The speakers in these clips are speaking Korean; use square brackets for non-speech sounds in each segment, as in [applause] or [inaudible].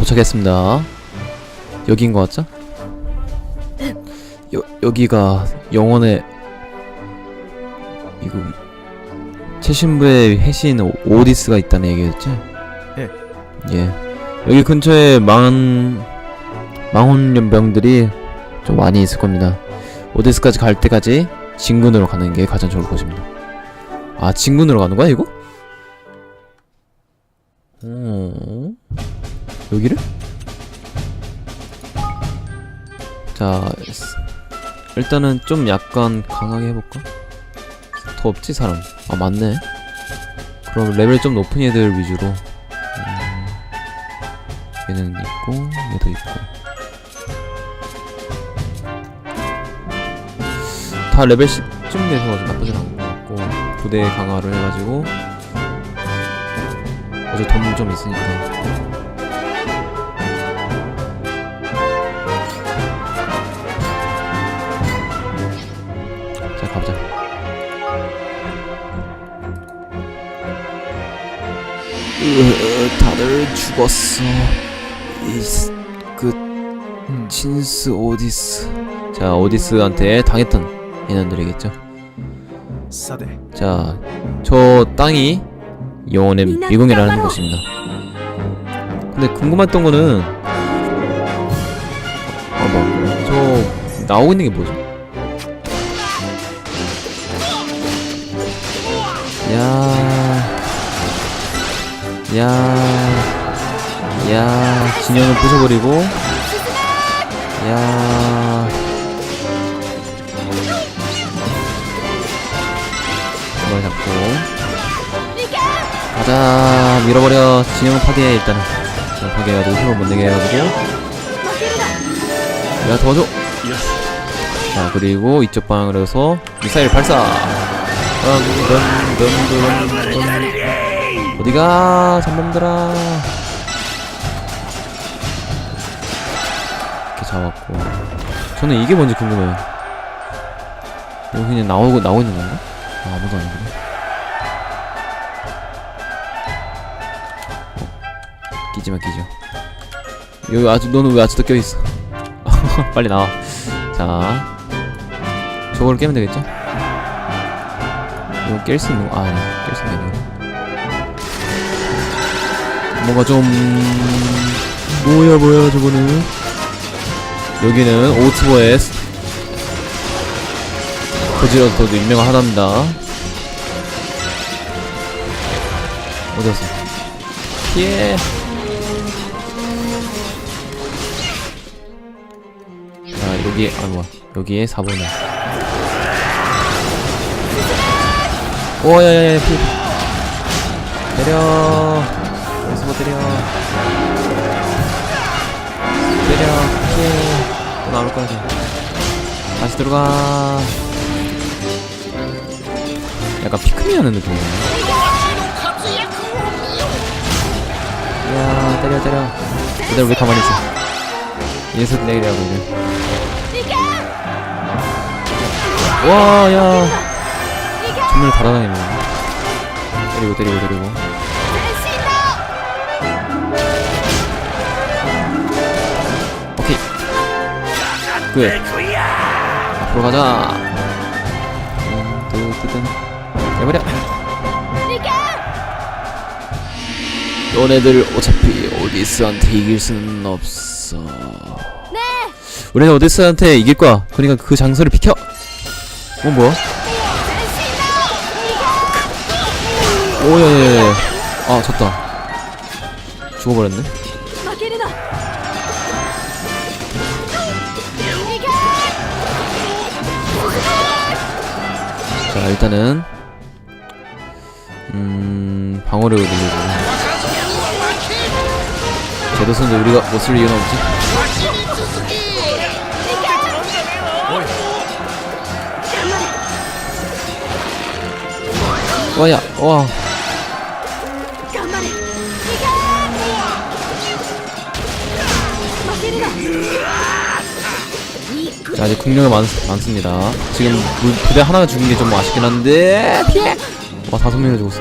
도착했습니다. 여기인 것 같죠? 여, 여기가 영혼의 이거 최신부의 해신 오- 오디스가 있다는 얘기였죠? 예. 예. 여기 근처에 망 망혼 연병들이 좀 많이 있을 겁니다. 오디스까지 갈 때까지 진군으로 가는 게 가장 좋을 것입니다. 아 진군으로 가는 거야 이거? 어... 여기를? 자 스- 일단은 좀 약간 강하게 해볼까? 더 없지 사람? 아 맞네. 그럼 레벨 좀 높은 애들 위주로. 음, 얘는 있고 얘도 있고. 다 레벨 10쯤 돼서 아주 나쁘진 않은 것 같고 부대 강화를 해가지고 어제 돈좀 있으니까 으, 다들 죽었어. 이그 음. 친스 오디스. 자 오디스한테 당했던 인원들이겠죠? 자 저 땅이 영혼의 미궁이라는 곳입니다. 근데 궁금했던 거는 아뭐저 나오고 있는 게 뭐죠? 야, 야, 야, 진영을 부숴버리고, 야, 이걸 잡고, 가자, 밀어버려, 진영을 파괴해, 일단은. 진영 파괴해가지고 힘을 못 내게 해가지고, 야, 도와줘! 자, 그리고 이쪽 방향으로 해서 미사일 발사! 덤덤덤덤덤 어디가 잠놈들아? 이렇게 잡았고. 저는 이게 뭔지 궁금해요. 여기 그냥 나오고 나오고 있는 건가? 아, 아무도 아니구나 어, 끼지마 끼지마. 여기 아주 너는 왜 아직도 껴있어? [laughs] 빨리 나와. 자 저걸 깨면 되겠죠? 이거 깰 수 있는 거, 아, 아니, 깰수 있는 거. 뭔가 좀, 뭐야, 뭐야, 저거는. 여기는 오트보의 고지로서도 유명한 하나입니다. 어디 갔어? 피해! 자, 여기, 아, 뭐야. 여기에 4번을. 오야야야 피 때려 여기서 때려. 때려. 피해 또 나올 거야 지금 다시 들어가. 약간 피크미 하는 느낌이네. 야 때려 때려. 얘들 왜 가만히 있어? 예습 내리라고 이제 와야. 정말 달아다니네. 때리고 때리고 때리고 끝 앞으로 가자. 음, 뜨뜨든 해버려 너네들 어차피 오디스한테 이길 수는 없어. 네. 우리는 오디스한테 이길 거야. 그러니까 그 장소를 비켜. 어 뭐야 오예예예. 아 졌다. 죽어버렸네 자 일단은 음 방어를 늘리고. 제도선도 우리가 못 쓸 이유는 없지. 와야 와 자, 아직 국력이 많, 많습니다. 지금 물, 부대 하나가 죽은 게 좀 아쉽긴 한데, 피해! 와, 다섯 명이 죽었어.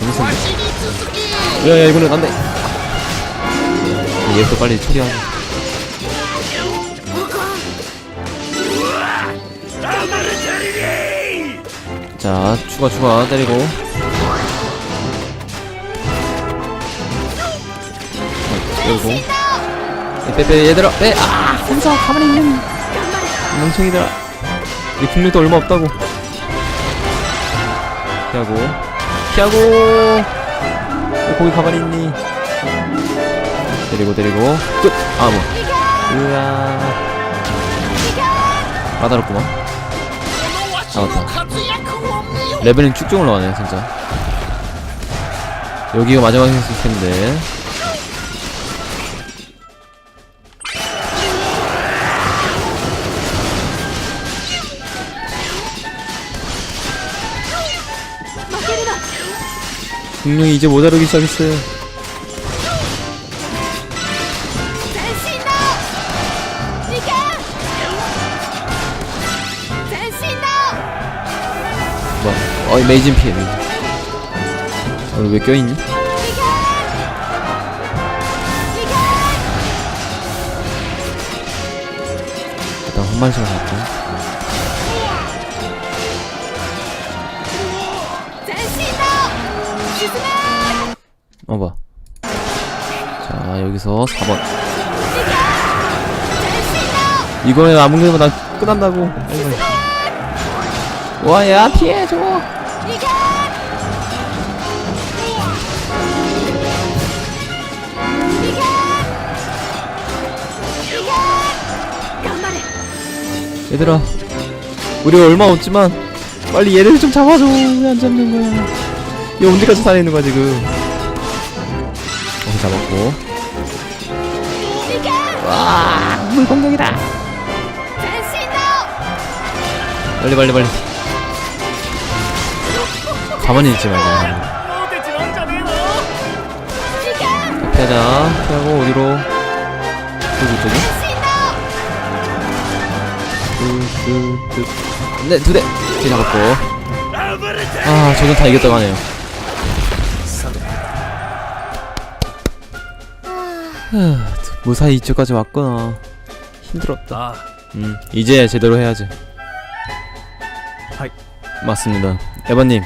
너무 센데? 야, 야, 이거는 안 돼. 얘부터 빨리 처리하고 자 추가 추가 때리고 때리고 빼빼 얘들아 빼아 혼자 가만히 있는 멍청이들아 이 국력도 얼마 없다고. 피하고. 피하고. 왜 거기 가만히 있니? 때리고 때리고. 끝아 뭐. 으아. 까다롭구만. 나왔다. 레벨은 쭉쭉 올라가네 진짜. 여기가 마지막이었을 텐데 분명히 이제 모자르기 시작했어요. 뭐, 어이 메이진 피해 메이진 어, 왜 껴있니? 일단 한마리씩 잡고 그래서 4번. 이거는 안 먹는 거난 끝난다고. 와야 피해줘 얘들아 우리 얼마 없지만 빨리 얘를 좀 잡아줘. 왜 안 잡는 거야? 얘 언제까지 살아있는 거야 지금? 어 잡았고. 와, 물 공격이다. 빨리 빨리 빨리. 가만히 있지 말고. 피하자. 피하고 어디로? 저기 저기. 네, 두 대. 이렇게 잡았고. 아, 저건 다 이겼다고 하네요. 무사히 이쪽까지 왔구나 힘들었다 ああ 음 이제 제대로 해야지 하이. 맞습니다 에바님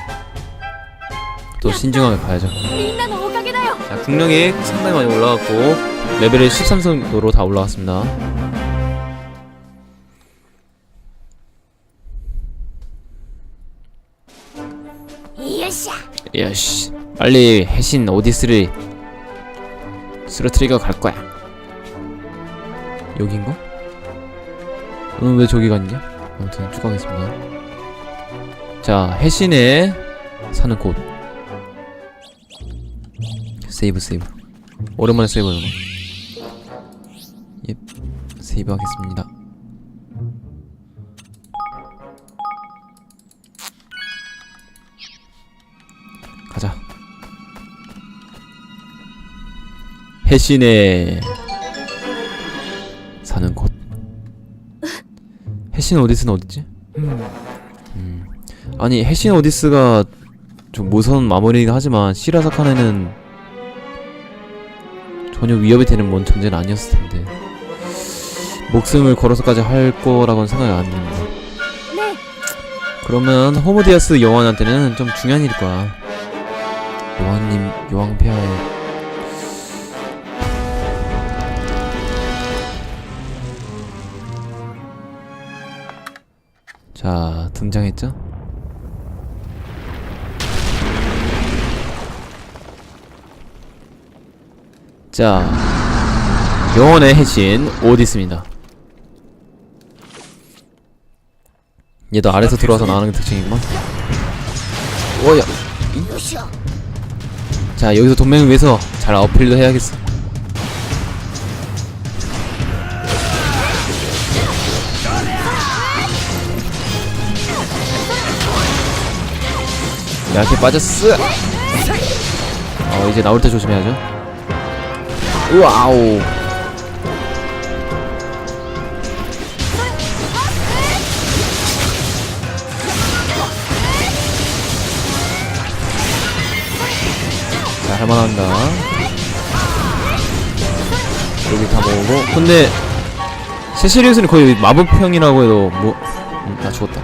또 신중하게 가야죠 みんなのおかげだよ 자 국력이 상당히 많이 올라갔고 레벨이 13정도로 다 올라갔습니다よっしゃ 야씨 빨리 해신 오디스를 쓰러트리가 갈 거야 여긴가? 너는 왜 저기 갔냐? 아무튼 쭉 가겠습니다. 자 해신에 사는 곳. 세이브 세이브. 오랜만에 세이브 해봐 예 세이브 하겠습니다. 가자. 해신에 해신 오디스는 어디지? 음. 아니 해신 오디스가 좀 모선 마무리긴 하지만 시라사카네는 전혀 위협이 되는 뭔 존재는 아니었을 텐데 목숨을 걸어서까지 할 거라고는 생각이 안 듭니다. 그러면 호모디아스 여왕한테는 좀 중요한 일일 거야. 여왕님, 여왕 폐하의 자, 등장했죠? 자, 영혼의 해신 오디스입니다. 얘도 아래서 들어와서 아, 나오는 게 특징이구만. 어, 오야. 자, 여기서 돈맹을 위해서 잘 어필도 해야겠어. 약해 빠졌어. 어 이제 나올 때 조심해야죠. 우와우 자 할만한다. 여기 다 먹고. 근데 세시리우스는 거의 마법형이라고 해도 뭐 음, 나 죽었다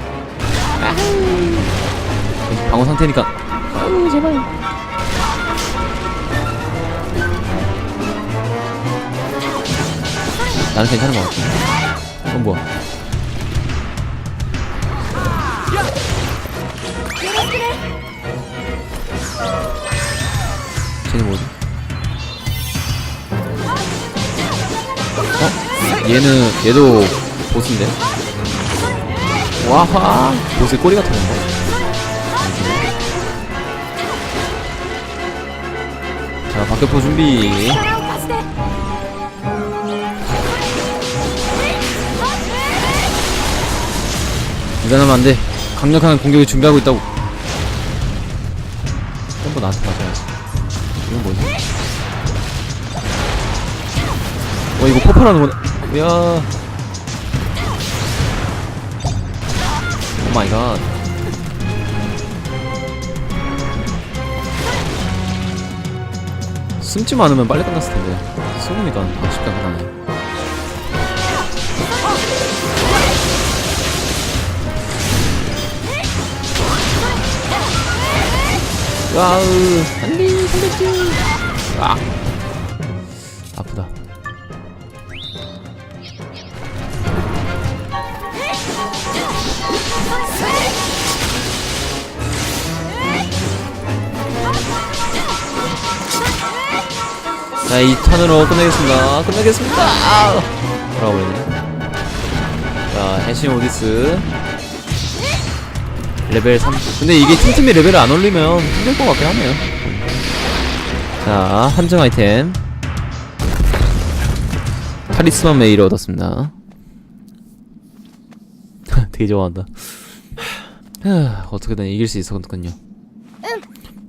방어 상태니까 아유 제발 나는 괜찮은 것 같아 그건 뭐야 쟤는 뭐지? 어? 얘는 얘도 보스인데? 와하 보스의 꼬리 같은 건가? 대포 준비. 이건 하면 안돼. 강력한 공격을 준비하고 있다고. 템포 나한테 맞아요. 이건 뭐지? 와 이거 퍼퍼라는 거네. 이야. 오마이갓. 숨지만 않으면 빨리 끝났을 텐데. 숨으니까 아 쉽게 끝나네. 와우 안돼 살려줘 아 자, 이 턴으로 끝내겠습니다. 끝내겠습니다. 아! 돌아버리네. 자, 해신 오디스. 레벨 3. 근데 이게 틈틈이 레벨을 안 올리면 힘들 것 같긴 하네요. 자, 한정 아이템. 카리스마 메일을 얻었습니다. [laughs] 되게 좋아한다. 하, 어떻게든 이길 수 있었군요.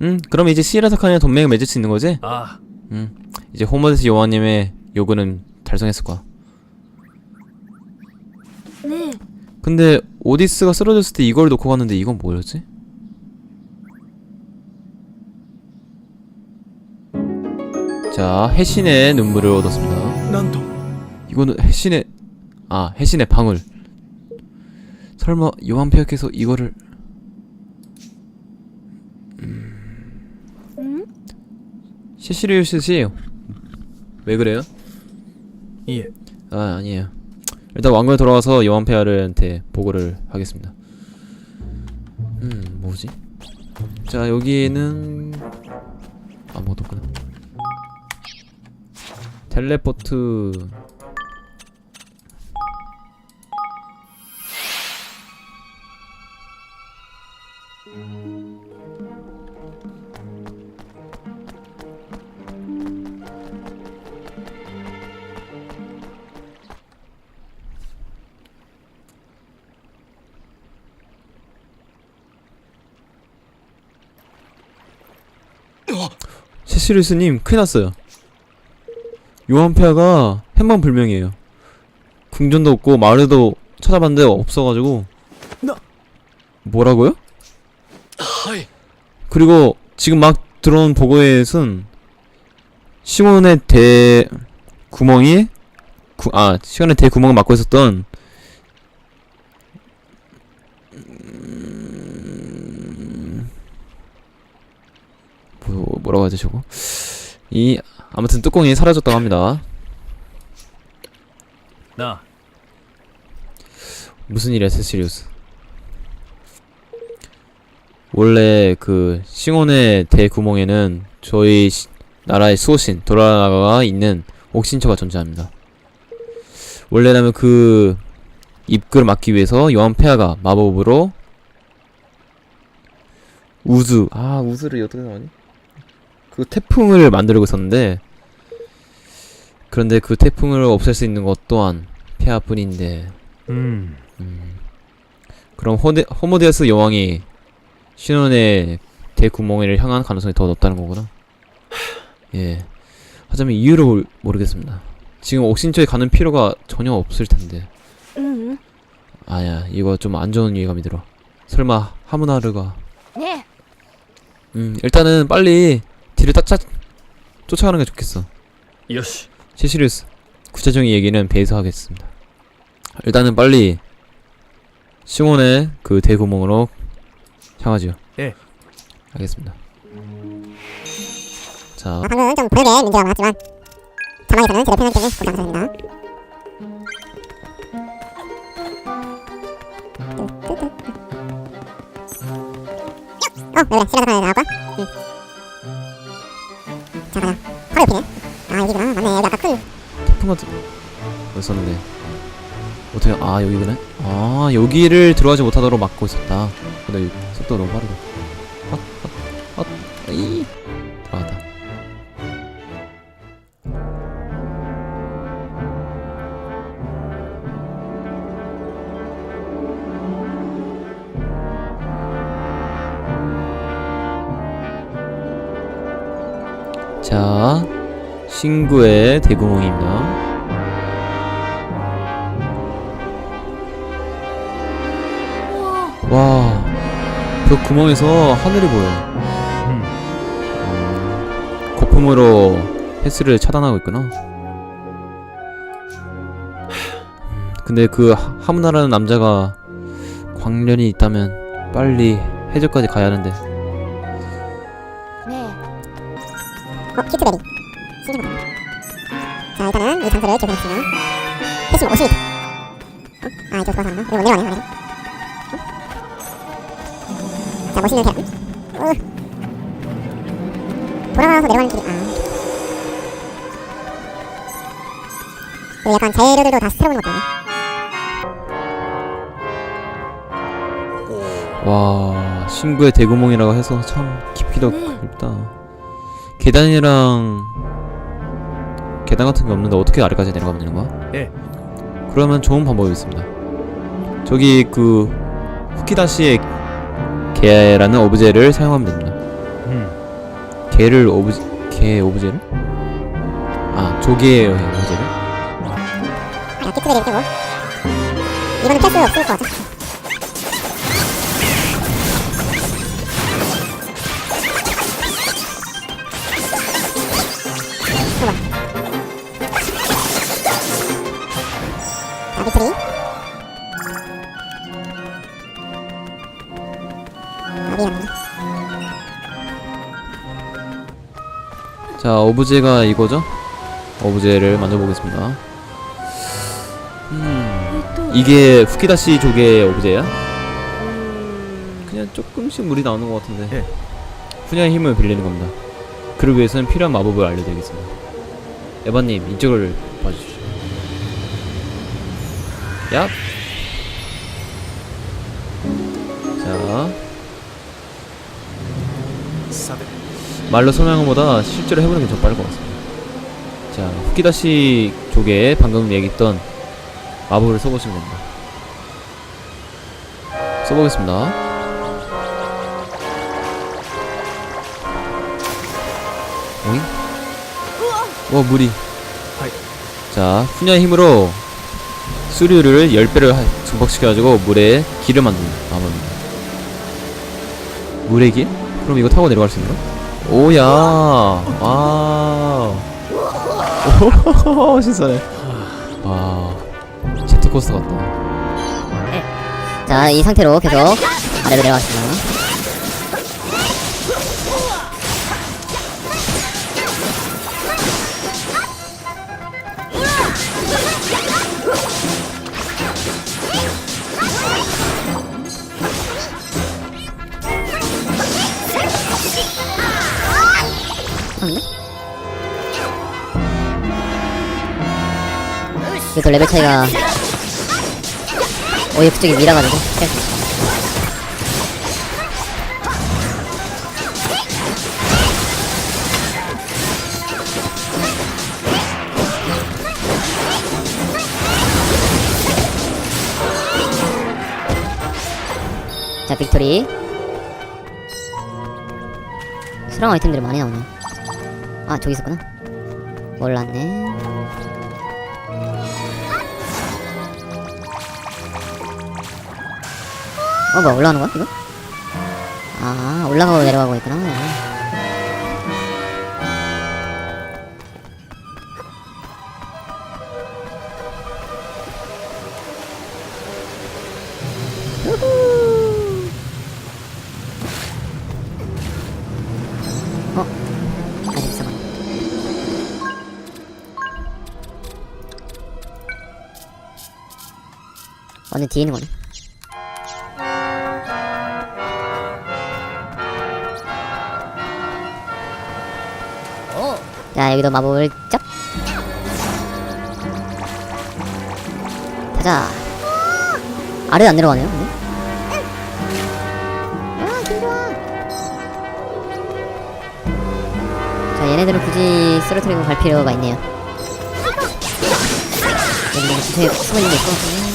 응, 그럼 이제 시라사카니와 동맹을 맺을 수 있는 거지? 아, 응. 이제 호모데스 여왕님의 요구는 달성했을 거야. 네. 근데 오디스가 쓰러졌을 때 이걸 놓고 갔는데 이건 뭐였지? 자, 해신의 눈물을 얻었습니다. 이거는 해신의 아, 해신의 방울. 설마 요왕폐역해서 이거를 음. 시시리우스지 왜 그래요? いえ아 아니에요. 일단 왕궁에 돌아와서 요한폐하한테 보고를 하겠습니다. 음 뭐지? 자 여기는 아무것도 없구나. 텔레포트 세시리우스님 큰일 났어요. 요한폐하가 행방불명이에요. 궁전도 없고 마을에도 찾아봤는데 없어가지고 나- 뭐라고요? 그리고 지금 막 들어온 보고에선 시몬의 대 구멍이 구, 아 시몬의 대 구멍을 막고 있었던 뭐, 뭐라고 하지 저거? 이 아무튼 뚜껑이 사라졌다고 합니다. なあ 무슨 일이야 세시리우스? 원래 그 싱온의 대구멍에는 저희 시- 나라의 수호신 도라나가 있는 옥신초가 존재합니다. 원래라면 그 입구를 막기 위해서 요한폐하가 마법으로 우즈 아 우즈를 어떻게 나오니? 그 태풍을 만들고 있었는데 그런데 그 태풍을 없앨 수 있는 것 또한 폐하뿐인데 음. 음. 그럼 호데, 호모데스 여왕이 신원의 대구멍이를 향한 가능성이 더 높다는 거구나? 예. 하자면 이유를 모르겠습니다. 지금 옥신처에 가는 필요가 전혀 없을 텐데. 음. 아야 이거 좀 안 좋은 예감이 들어. 설마 하무나르가. 네. 음 일단은 빨리 뒤를 따짝 쫓아가는 게 좋겠어.よし 시시리우스. 구체적인 얘기는 배에서 하겠습니다. 일단은 빨리 시몬의 그 대구멍으로 향하지요. 예. 알겠습니다. 자, 아, 방금 좀 보육에 문제가 많았지만 자막에서는 제대로 표현되는 보기 감사합니다. 어, 왜 그래? 시라드 하나 나올까? 응. 태풍 같은 거 있었는데 어떻게 아 여기구나. 아 여기를 들어가지 못하도록 막고 있었다. 근데 여기 속도 너무 빠르다. 헛, 헛, 헛, 이 들어갔다. 자, 신구의 대구멍입니다. 와, 그 구멍에서 하늘이 보여. 음. 음, 거품으로 헬스를 차단하고 있구나. 음, 근데 그 하- 하문나라는 남자가 광련이 있다면 빨리 해적까지 가야 하는데 네. 어, 키트베리. 신기하다. 자, 일단은 이 장소를 기억해놨으면 패시 50m. 어? 아, 이쪽 돌아서 하나? 이거 내려가네. 어? 자, 멋있는 계단. 어. 돌아가서 내려가는 길이, 아. 그리고 약간 재료들도 다 새로운 것들이네. 와 신구의 대구멍이라고 해서 참 깊이도 깊다. 계단이랑 계단 같은 게 없는데 어떻게 아래까지 내려가면 되는 거야? 예. 그러면 좋은 방법이 있습니다. 저기 그 후키다시의 개라는 오브제를 사용하면 됩니다. 음. 개를 오브제 개 오브제를? 아 조개의 오브제를? 고 이거는 패스 없을 것 같아. 자 오브제가 이거죠? 오브제를 만들어 보겠습니다. 음 이게 후키다시 조개의 오브제야? 그냥 조금씩 물이 나오는 것 같은데 예. 분야의 힘을 빌리는 겁니다. 그를 위해서는 필요한 마법을 알려드리겠습니다. 에바님 이쪽을 봐주시죠. 야. 자 사드. 말로 설명한 것보다 실제로 해보는 게 더 빠를 것 같습니다. 자 후키다시 조개에 방금 얘기했던 마법을 써보시면 됩니다. 써보겠습니다. 오잉? 와 물이 하이. 자 훈야의 힘으로 수류를 10배를 증폭시켜가지고 물에 길을 만드는 마법입니다 물의 길? 그럼 이거 타고 내려갈 수 있나? 오야. 와 오, [laughs] 신선해. 와. 제트코스터 같다. 자, 이 상태로 계속 아래로 내려가겠습니다. 이거 레벨 차이가 OF 쪽이 밀어가지고. 자 빅토리. 수랑 아이템들이 많이 나오네. 아 저기 있었구나. 몰랐네 어 뭐야 올라가는 거야 이거? 아 올라가고 내려가고 있구나 어? 아직 있어 완전 뒤에 있는 거네 자, 여기도 마법을 쩍. 가자. 아래 안 내려가네요, 근데? 아. 자, 얘네들은 굳이 쓰러뜨리고 갈 필요가 있네요. 여기 너무 근처에 숨어 있는 게 있고.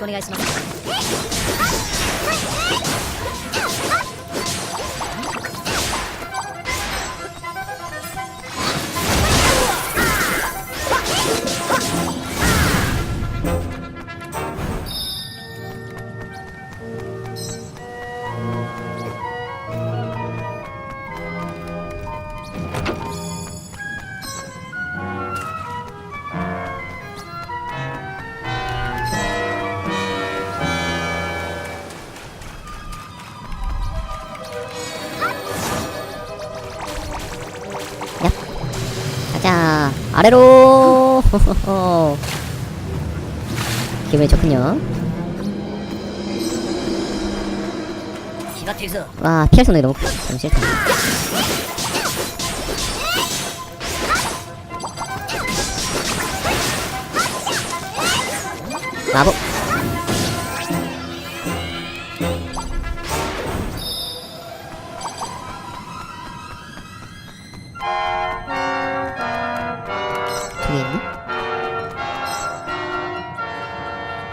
しくお願いします。 아래로. [laughs] 기분이 좋군요. 와 피할 성능이 너무, 너무 싫다. 마법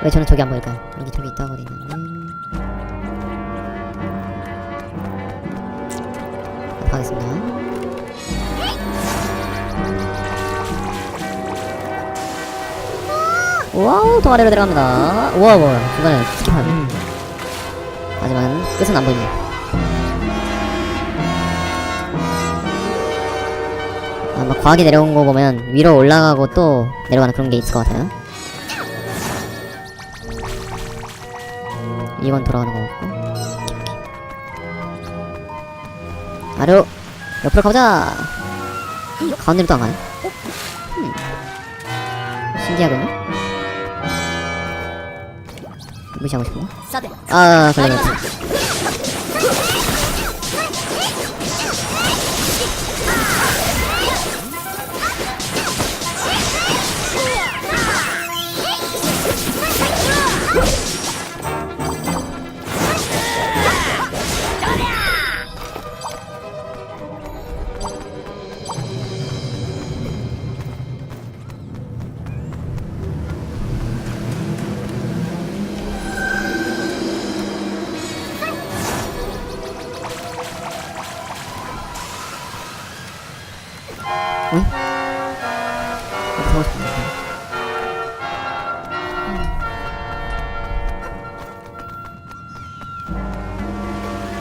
왜 저는 저기 안 보일까요? 여기 저기 있다고 어디 있는데 아, 가겠습니다. 와우 더 아래로 내려갑니다. 우와 뭐야 중간에 스킵하네 하지만 끝은 안 보입니다. 아마 과하게 내려온 거 보면 위로 올라가고 또 내려가는 그런 게 있을 것 같아요. 이건 돌아가는 거고. 아래로 옆으로 가보자. 가운데로 또안 가네. 음. 신기하군요. 무시하고 싶네. 아, 걸려갔지.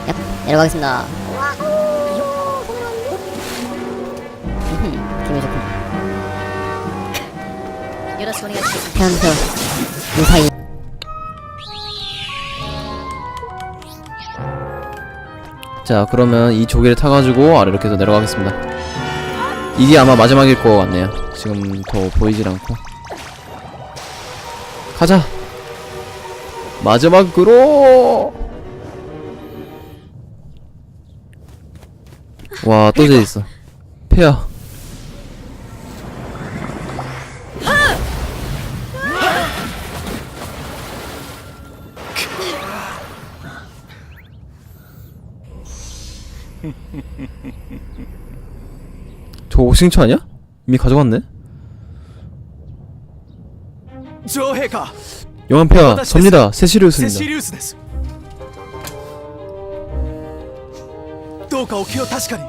얍, 내려가겠습니다. 기분이 좋군. 태연서 무사히 자 그러면 이 조개를 타가지고 아래로 계속 내려가겠습니다 이게 아마 마지막일 것 같네요. 지금 더 보이질 않고. 가자. 마지막으로! 와또 재있어. 페어 [laughs] 저거 싱초 아니야? 이미 가져갔네? 女王陛下 영한 페어私です 접니다 セシ 세시리우스입니다 リウスですどうかお気を確かに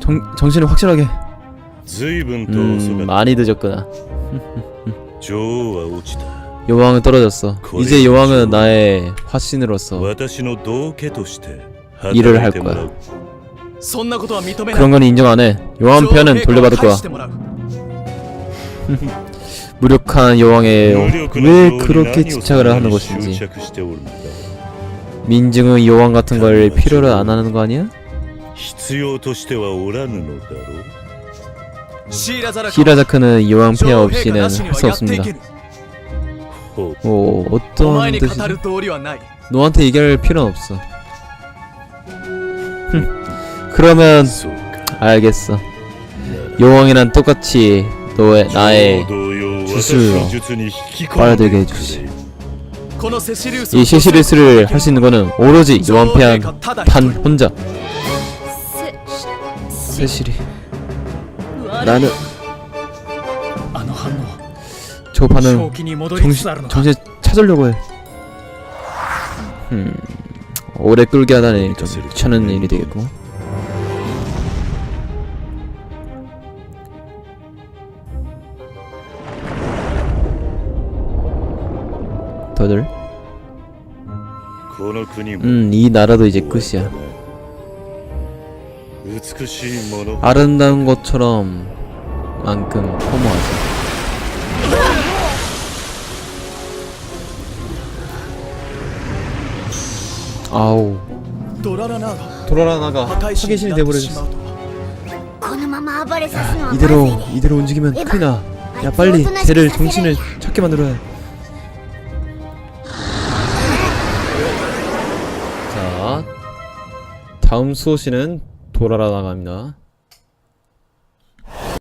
정, 정신을 확실하게 随分と遅 음 かっ 많이 늦었구나 た女王は落ちた 여왕은 떨어졌어. 이제 여왕은 나의 화신으로서 私の道家として일을 할 働いてもらう 그런 건 인정 안 해. 요한 편은 돌려받을 거야. [laughs] 무력한 여왕의 왜 그렇게 집착을 하는 것인지. 민중은 여왕 같은 걸 필요로 안 하는 거 아니야? 히라자크는 여왕 폐하 없이는 할 수 없습니다. 오, 어떤 뜻이 너한테 얘기할 필요는 없어. 흠. [laughs] 그러면 알겠어. 요왕이랑 똑같이 너의 나의 주술로 빨아들게 해주시. 이 세시리스를 할 수 있는 거는 오로지 요한편 단 혼자. 세시리. 나는 저 반응 정신 정신 찾으려고 해. 음 오래 끌게 하다니 좀 귀찮은 일이 되겠고. 저들? 음이 나라도 이제 끝이야. 아름다운 것처럼 만큼 허무하지. 아우. 도라라나가 타겟신이 돼버려졌어. 이대로 이대로 움직이면 큰일나. 야 빨리 쟤를 정신을 찾게 만들어야 해. 다음 수호씨는 도라라나가입니다.